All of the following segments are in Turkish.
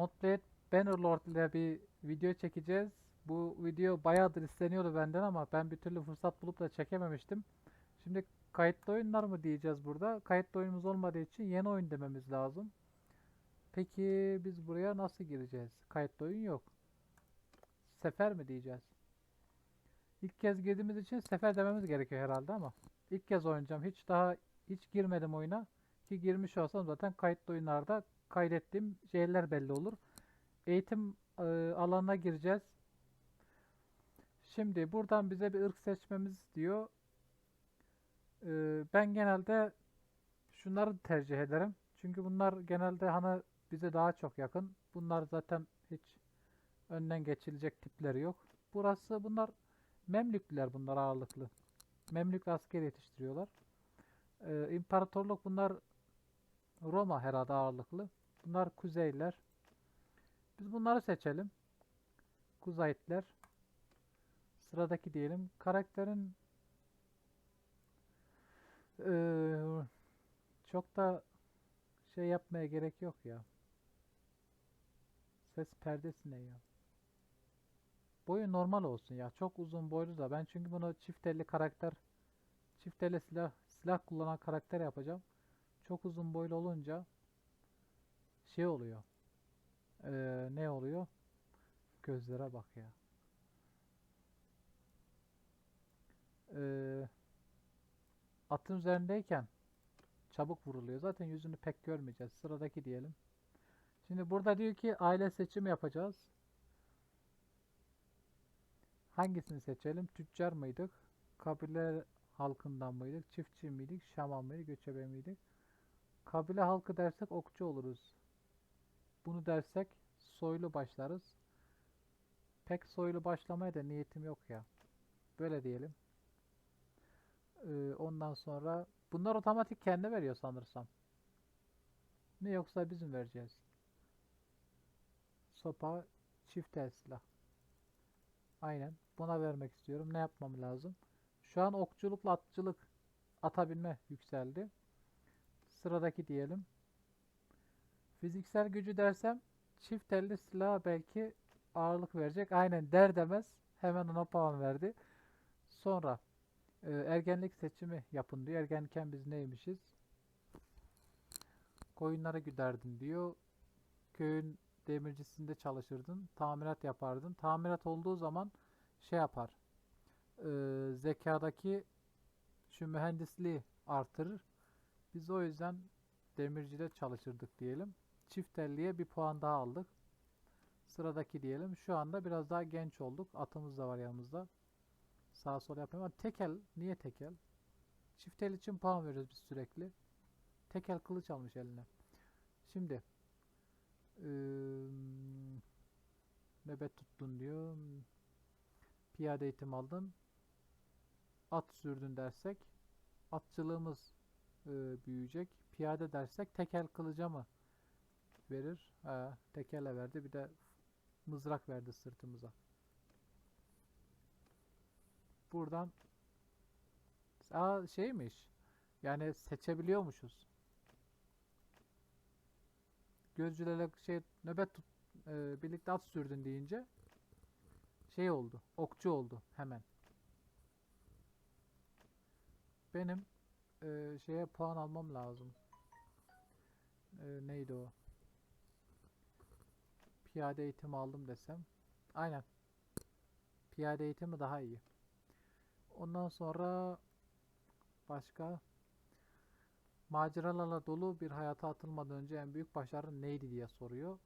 Modblade Bannerlord ile bir video çekeceğiz. Bu video bayağıdır isteniyordu benden ama ben bir türlü fırsat bulup da çekememiştim. Şimdi kayıtlı oyunlar mı diyeceğiz burada? Kayıtlı oyunumuz olmadığı için yeni oyun dememiz lazım. Peki biz buraya nasıl gireceğiz? Kayıtlı oyun yok. Sefer mi diyeceğiz? İlk kez girdiğimiz için sefer dememiz gerekiyor herhalde ama ilk kez oynayacağım. Hiç daha hiç girmedim oyuna. Ki girmiş olsam zaten kayıtlı oyunlarda kaydettiğim şeyler belli olur. Eğitim e, alanına gireceğiz. Şimdi buradan bize bir ırk seçmemiz diyor. E, ben genelde şunları tercih ederim. Çünkü bunlar genelde hani bize daha çok yakın. Bunlar zaten hiç önden geçilecek tipleri yok. Burası bunlar Memlükler bunlar ağırlıklı. Memlük asker yetiştiriyorlar. Ee, İmparatorluk bunlar Roma herhalde ağırlıklı. Bunlar kuzeyler. Biz bunları seçelim. Kuzeyitler. Sıradaki diyelim. Karakterin eee, çok da şey yapmaya gerek yok ya. Ses perdesi ne ya? Boyu normal olsun ya. Çok uzun boylu da. Ben çünkü bunu çift elli karakter çift elle silah silah kullanan karakter yapacağım. Çok uzun boylu olunca şey oluyor. Ee, ne oluyor? Gözlere bak ya. Ee, atın üzerindeyken çabuk vuruluyor. Zaten yüzünü pek görmeyeceğiz. Sıradaki diyelim. Şimdi burada diyor ki aile seçimi yapacağız. Hangisini seçelim? Tüccar mıydık? Kabile halkından mıydık? Çiftçi miydik? Şaman mıydık? Göçebe miydik? Kabile halkı dersek okçu oluruz. Bunu dersek soylu başlarız. Pek soylu başlamaya da niyetim yok ya. Böyle diyelim. Ee, ondan sonra bunlar otomatik kendi veriyor sanırsam. Mi yoksa bizim vereceğiz? Sopa, çift el silah. Aynen. Buna vermek istiyorum. Ne yapmam lazım? Şu an okçulukla atçılık atabilme yükseldi. Sıradaki diyelim. Fiziksel gücü dersem çift elli silah belki ağırlık verecek. Aynen der demez hemen ona puan verdi. Sonra e, ergenlik seçimi yapın diyor. Ergenken biz neymişiz? Koyunları güderdin diyor. Köyün demircisinde çalışırdın. Tamirat yapardın. Tamirat olduğu zaman şey yapar. E, zekadaki şu mühendisliği artırır. Biz o yüzden demircide çalışırdık diyelim. Çift elliye bir puan daha aldık. Sıradaki diyelim. Şu anda biraz daha genç olduk. Atımız da var yanımızda. Sağ sol yapıyorum ama tekel. Niye tekel? Çift el için puan veriyoruz biz sürekli. Tekel kılıç almış eline. Şimdi eee, nöbet tuttun diyor. Piyade eğitim aldın. At sürdün dersek atçılığımız e, büyüyecek. Piyade dersek tekel kılıca mı verir? Ha, tekelle verdi. Bir de mızrak verdi sırtımıza. Buradan Aa, şeymiş. Yani seçebiliyormuşuz. Gözcülerle şey nöbet tut, e, birlikte at sürdün deyince şey oldu. Okçu oldu hemen. Benim e, şeye puan almam lazım. E, neydi o? Piyade eğitimi aldım desem. Aynen. Piyade eğitimi daha iyi. Ondan sonra başka maceralarla dolu bir hayata atılmadan önce en büyük başarı neydi diye soruyor.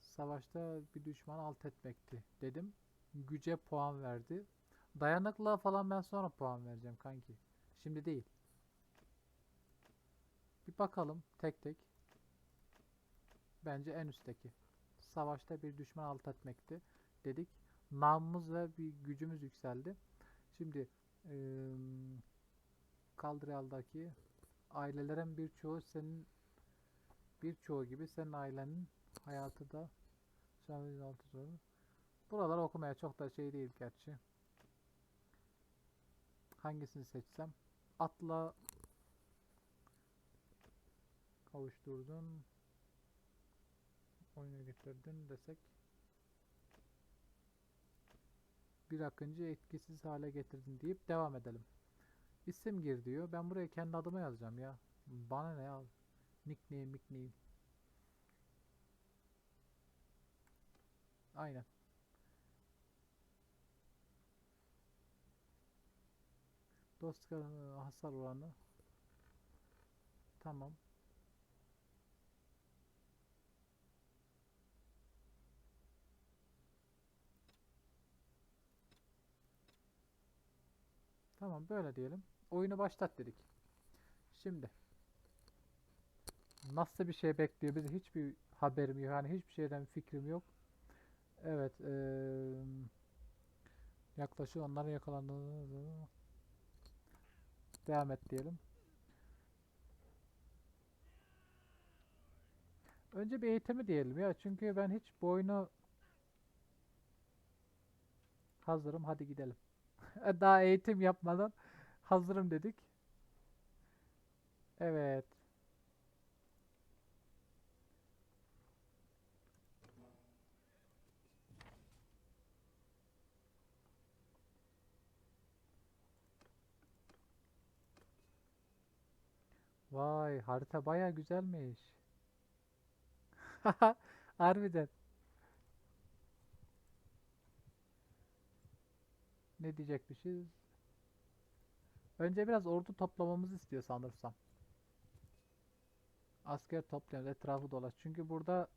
Savaşta bir düşman alt etmekti dedim. Güce puan verdi. Dayanıklığa falan ben sonra puan vereceğim kanki. Şimdi değil. Bir bakalım tek tek. Bence en üstteki. Savaşta bir düşman alt etmekti dedik. Namımız ve bir gücümüz yükseldi. Şimdi eee Kaldıral'daki ailelerin birçoğu senin birçoğu gibi senin ailenin hayatı da şu an 106 soru. Buraları okumaya çok da şey değil gerçi. Hangisini seçsem? Atla Kavuşturdun. Oyuna getirdin desek. Bir akıncı etkisiz hale getirdin deyip devam edelim. İsim gir diyor. Ben buraya kendi adıma yazacağım ya. Bana ne ya? Nickname, nickname. Aynen. Dost e, hasar oranı. Tamam. Tamam böyle diyelim. Oyunu başlat dedik. Şimdi nasıl bir şey bekliyor bizi hiçbir haberim yok. Yani hiçbir şeyden fikrim yok. Evet. eee yaklaşık onların yakalandığını devam et diyelim. Önce bir eğitimi diyelim ya. Çünkü ben hiç bu oyunu hazırım. Hadi gidelim. Daha eğitim yapmadan hazırım dedik. Evet. Vay harita baya güzelmiş. Harbiden. Ne diyecekmişiz? Önce biraz ordu toplamamızı istiyor sanırsam. Asker toplayalım, etrafı dolaş. Çünkü burada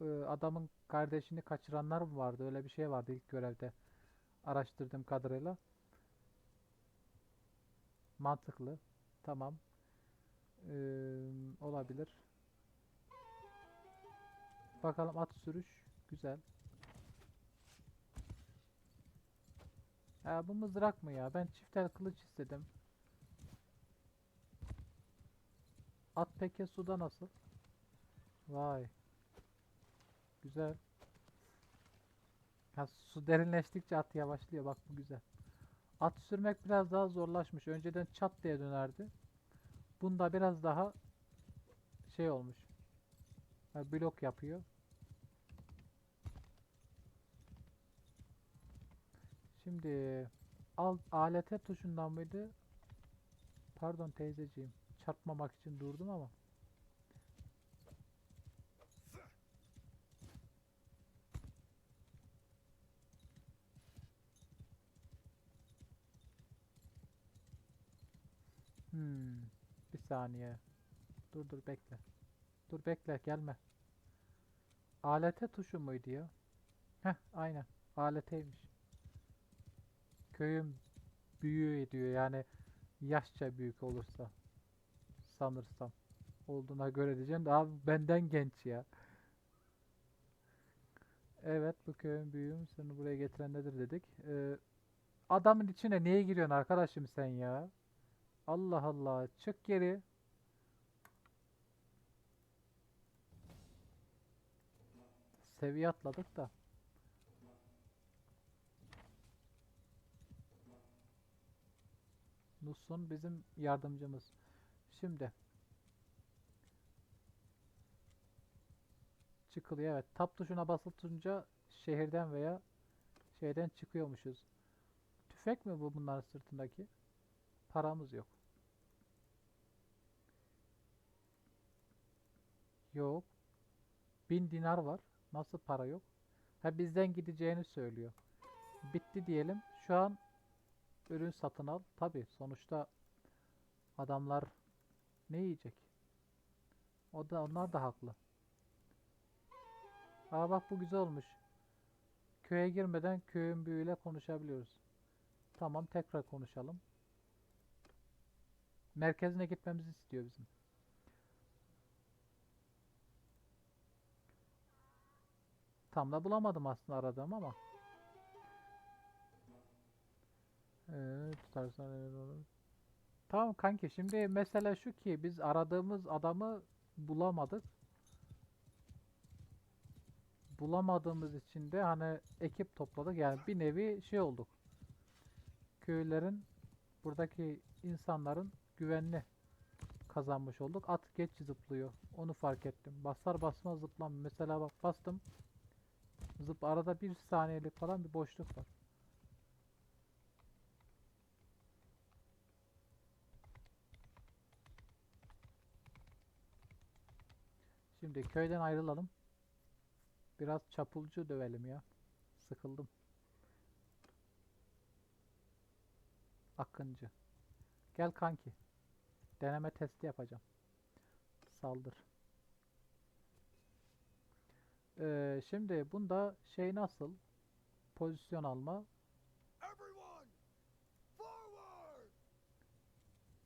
e, adamın kardeşini kaçıranlar mı vardı? Öyle bir şey vardı ilk görevde. Araştırdığım kadarıyla. Mantıklı. Tamam. Eee, olabilir. Bakalım at sürüş. Güzel. Ya bu mızrak mı ya? Ben çiftel kılıç istedim. At peki suda nasıl? Vay. Güzel. Ya su derinleştikçe at yavaşlıyor. Bak bu güzel. At sürmek biraz daha zorlaşmış. Önceden çat diye dönerdi. Bunda biraz daha şey olmuş. Ha, blok yapıyor. Şimdi al alete tuşundan mıydı? Pardon teyzeciğim. Çarpmamak için durdum ama. Hmm. Bir saniye. Dur dur bekle. Dur bekle gelme. Alete tuşu muydu ya? Heh aynen. Aleteymiş. Köyün büyüğü diyor yani yaşça büyük olursa sanırsam olduğuna göre diyeceğim de abi benden genç ya. Evet bu köyün büyüğü seni buraya getiren nedir dedik. Ee, adamın içine niye giriyorsun arkadaşım sen ya? Allah Allah çık geri. Seviye atladık da. Nusun bizim yardımcımız. Şimdi çıkılıyor evet. Tab tuşuna basılınca şehirden veya şeyden çıkıyormuşuz. Tüfek mi bu bunların sırtındaki? Paramız yok. Yok. Bin dinar var. Nasıl para yok? Ha bizden gideceğini söylüyor. Bitti diyelim. Şu an ürün satın al. Tabi sonuçta adamlar ne yiyecek? O da onlar da haklı. Aa bak bu güzel olmuş. Köye girmeden köyün büyüğüyle konuşabiliyoruz. Tamam tekrar konuşalım. Merkezine gitmemizi istiyor bizim. Tam da bulamadım aslında aradığım ama. Evet, tutarsan evet olur. Tamam kanki şimdi mesele şu ki biz aradığımız adamı bulamadık. Bulamadığımız için de hani ekip topladık yani bir nevi şey olduk. Köylerin buradaki insanların güvenli kazanmış olduk. At geç zıplıyor. Onu fark ettim. Basar basmaz zıplam. Mesela bak bastım. Zıp arada bir saniyelik falan bir boşluk var. Şimdi köyden ayrılalım. Biraz çapulcu dövelim ya. Sıkıldım. Akıncı. Gel kanki. Deneme testi yapacağım. Saldır. Ee, şimdi bunda şey nasıl? Pozisyon alma.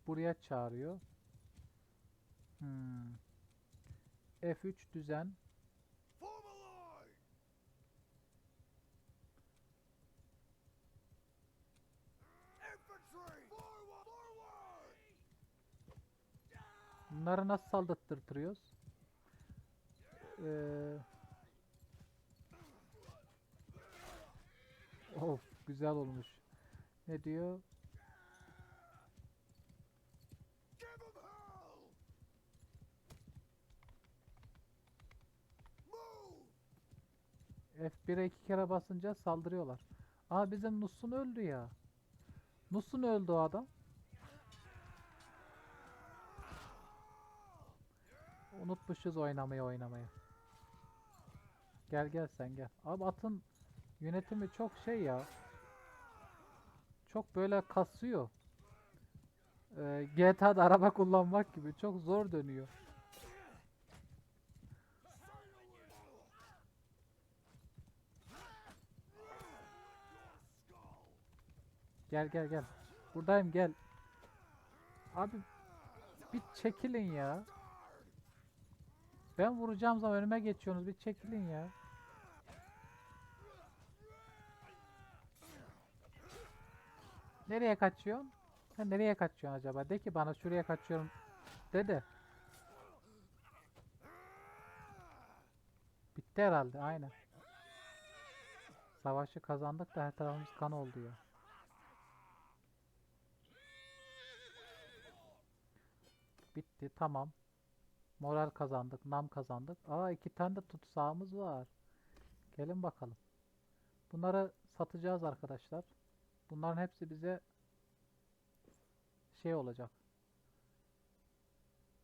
Buraya çağırıyor. Hmm. F3 düzen. Bunları nasıl saldırttırıyoruz? Ee, of güzel olmuş. Ne diyor? F1'e iki kere basınca saldırıyorlar. Aa bizim Nusun öldü ya. Nusun öldü o adam. Unutmuşuz oynamayı oynamayı. Gel gel sen gel. Abi atın yönetimi çok şey ya. Çok böyle kasıyor. Ee, GTA'da araba kullanmak gibi çok zor dönüyor. Gel gel gel. Buradayım gel. Abi bir çekilin ya. Ben vuracağım zaman önüme geçiyorsunuz. Bir çekilin ya. Nereye kaçıyorsun? Sen nereye kaçıyorsun acaba? De ki bana şuraya kaçıyorum. De de. Bitti herhalde. Aynen. Savaşı kazandık da her tarafımız kan oldu ya. Bitti. Tamam. Moral kazandık. Nam kazandık. Aa iki tane de tutsağımız var. Gelin bakalım. Bunları satacağız arkadaşlar. Bunların hepsi bize şey olacak.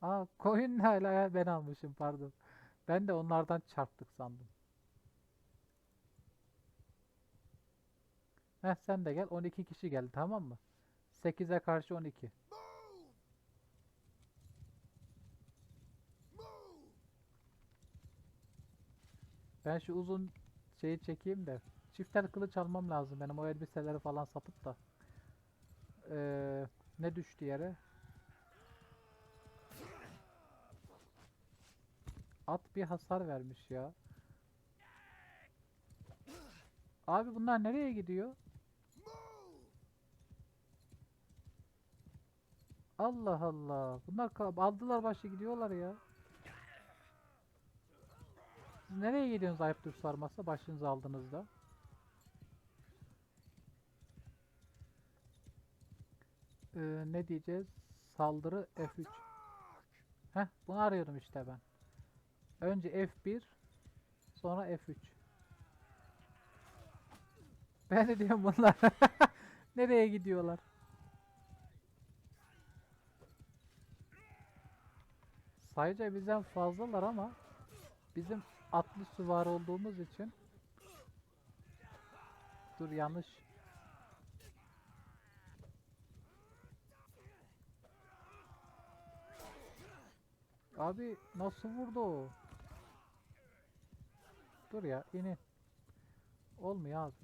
Aa koyun ne hala ben almışım pardon. Ben de onlardan çarptık sandım. Heh sen de gel. 12 kişi geldi tamam mı? 8'e karşı 12. Ben şu uzun şeyi çekeyim de. Çifter kılıç almam lazım benim o elbiseleri falan satıp da. Ee, ne düştü yere? At bir hasar vermiş ya. Abi bunlar nereye gidiyor? Allah Allah. Bunlar aldılar başı gidiyorlar ya. Siz nereye gidiyorsunuz ayıptır sorması başınızı aldığınızda? Ee, ne diyeceğiz? Saldırı F3. Heh, bunu arıyordum işte ben. Önce F1, sonra F3. Ben de diyorum bunlar nereye gidiyorlar? Sayıca bizden fazlalar ama bizim atlı süvari olduğumuz için Dur yanlış. Abi nasıl vurdu o? Dur ya inin. Olmuyor abi.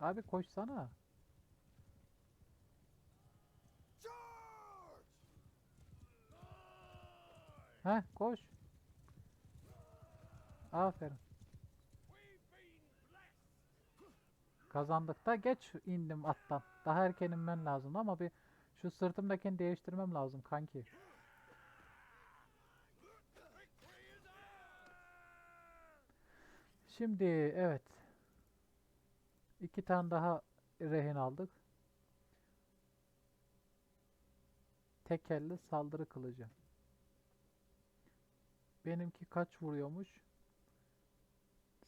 Abi koşsana. Heh koş. Aferin. Kazandık da geç indim attan. Daha erken inmen lazım ama bir şu sırtımdakini değiştirmem lazım kanki. Şimdi evet. İki tane daha rehin aldık. Tekelli saldırı kılıcı. Benimki kaç vuruyormuş?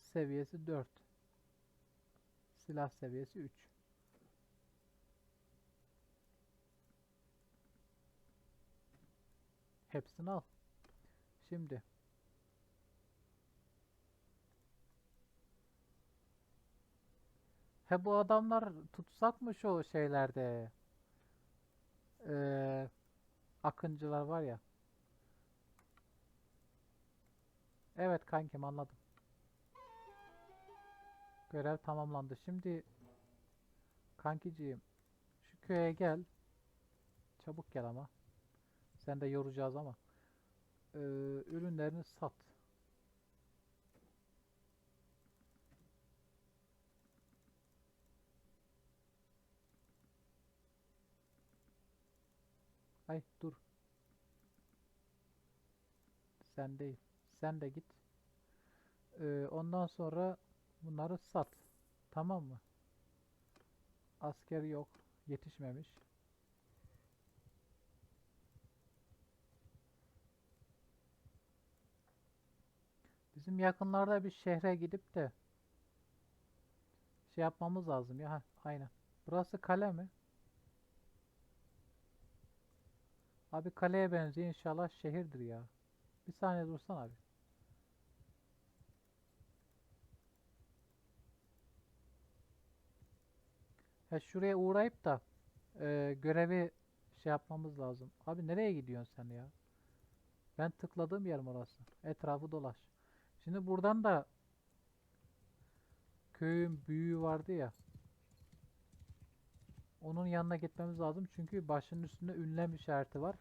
Seviyesi 4. Silah seviyesi 3. Hepsini al. Şimdi He bu adamlar tutsak mı şu şeylerde? Ee, akıncılar var ya. Evet kankim anladım. Görev tamamlandı. Şimdi kankiciğim şu köye gel. Çabuk gel ama. Sen de yoracağız ama. Ee, ürünlerini sat. Ay dur. Sen değil. Sen de git. Ee, ondan sonra bunları sat. Tamam mı? Asker yok. Yetişmemiş. Bizim yakınlarda bir şehre gidip de şey yapmamız lazım ya. Aynen. Burası kale mi? Abi kaleye benziyor inşallah şehirdir ya. Bir saniye dursan abi. Ha şuraya uğrayıp da e, görevi şey yapmamız lazım. Abi nereye gidiyorsun sen ya? Ben tıkladığım yer orası? Etrafı dolaş. Şimdi buradan da köyün büyüğü vardı ya. Onun yanına gitmemiz lazım çünkü başının üstünde ünlem işareti var.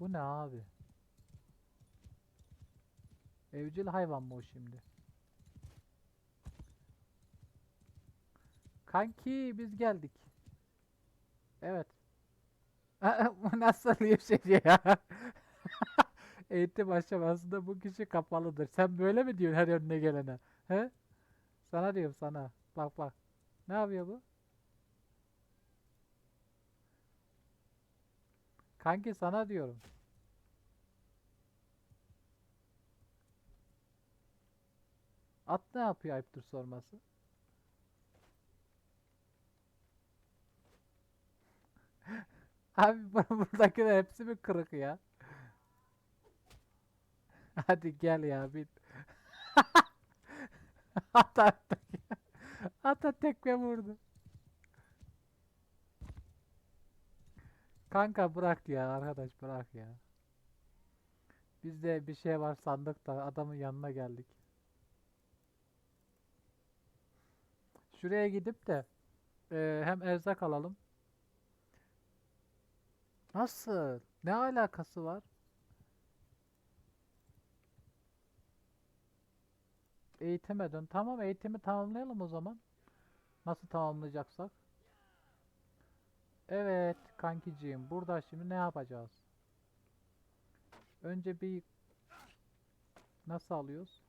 Bu ne abi? Evcil hayvan mı o şimdi? Kanki biz geldik. Evet. Nasıl bir şey ya? Eğitim aşamasında bu kişi kapalıdır. Sen böyle mi diyorsun her önüne gelene? He? Sana diyorum sana. Bak bak. Ne yapıyor bu? Kanki sana diyorum. At ne yapıyor ayıptır sorması? Abi bu- buradakiler hepsi mi kırık ya? Hadi gel ya bin. Ata Ata tekme vurdu. Kanka bırak ya arkadaş bırak ya. Bizde bir şey var sandık da adamın yanına geldik. Şuraya gidip de e, hem erzak alalım. Nasıl? Ne alakası var? Eğitime dön. Tamam eğitimi tamamlayalım o zaman. Nasıl tamamlayacaksak. Evet kankiciğim burada şimdi ne yapacağız? Önce bir nasıl alıyoruz?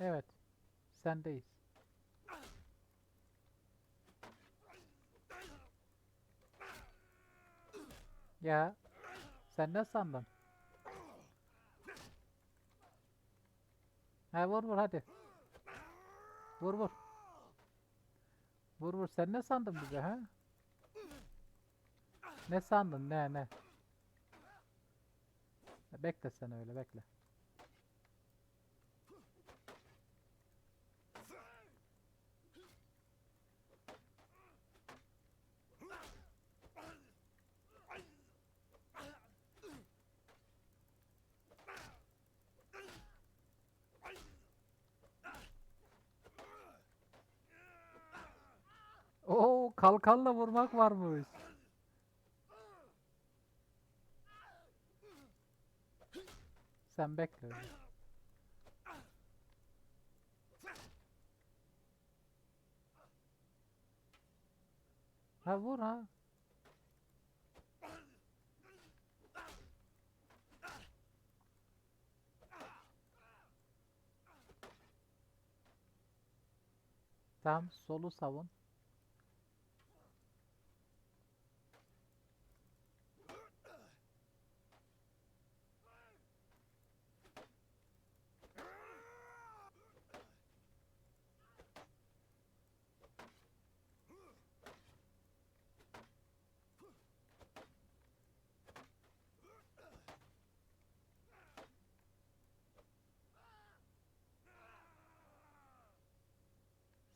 Evet sendeyiz. Ya sen ne sandın? Ha vur vur hadi. Vur vur. Vur vur sen ne sandın bize ha? Ne sandın ne ne? Bekle sen öyle bekle. Oo kalkanla vurmak varmış. Sen bekle. Ha vur ha. Tamam solu savun.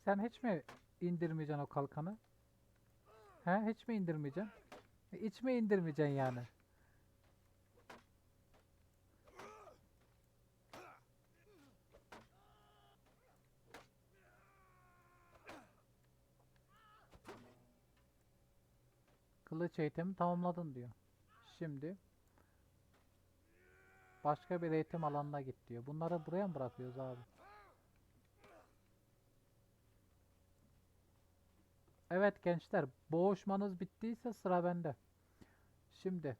Sen hiç mi indirmeyeceksin o kalkanı? He hiç mi indirmeyeceksin? Hiç mi indirmeyeceksin yani? Kılıç eğitimi tamamladın diyor. Şimdi başka bir eğitim alanına git diyor. Bunları buraya mı bırakıyoruz abi? Evet gençler, boğuşmanız bittiyse sıra bende. Şimdi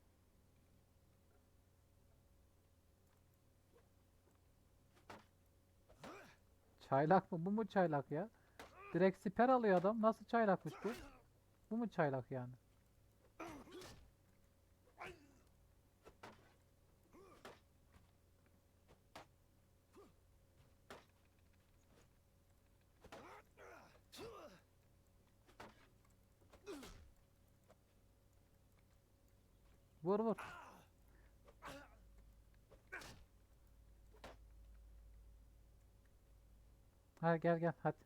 Çaylak mı? Bu mu çaylak ya? Direkt siper alıyor adam. Nasıl çaylakmış bu? Bu mu çaylak yani? Vur vur. Ha gel gel hadi.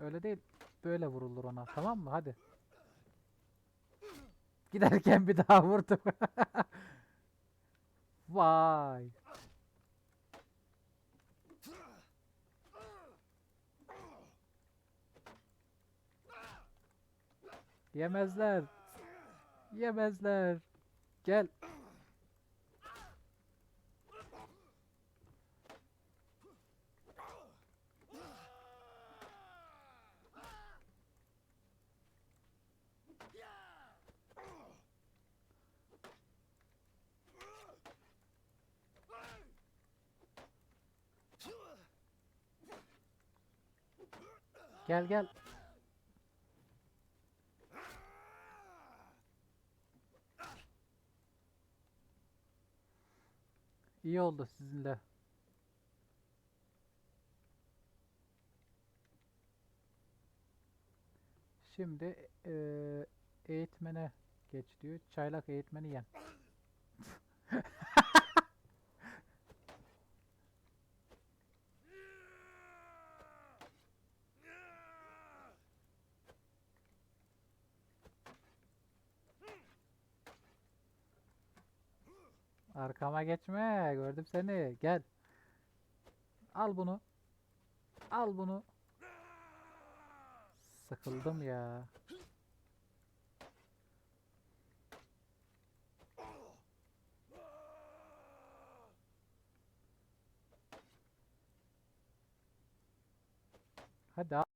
Öyle değil. Böyle vurulur ona. Tamam mı? Hadi. Giderken bir daha vurdum. Vay. Yemezler. Yemezler. Gel. Gel gel. İyi oldu sizinle. Şimdi eee, eğitmene geç diyor. Çaylak eğitmeni yen. Arkama geçme. Gördüm seni. Gel. Al bunu. Al bunu. Sıkıldım ya. Hadi.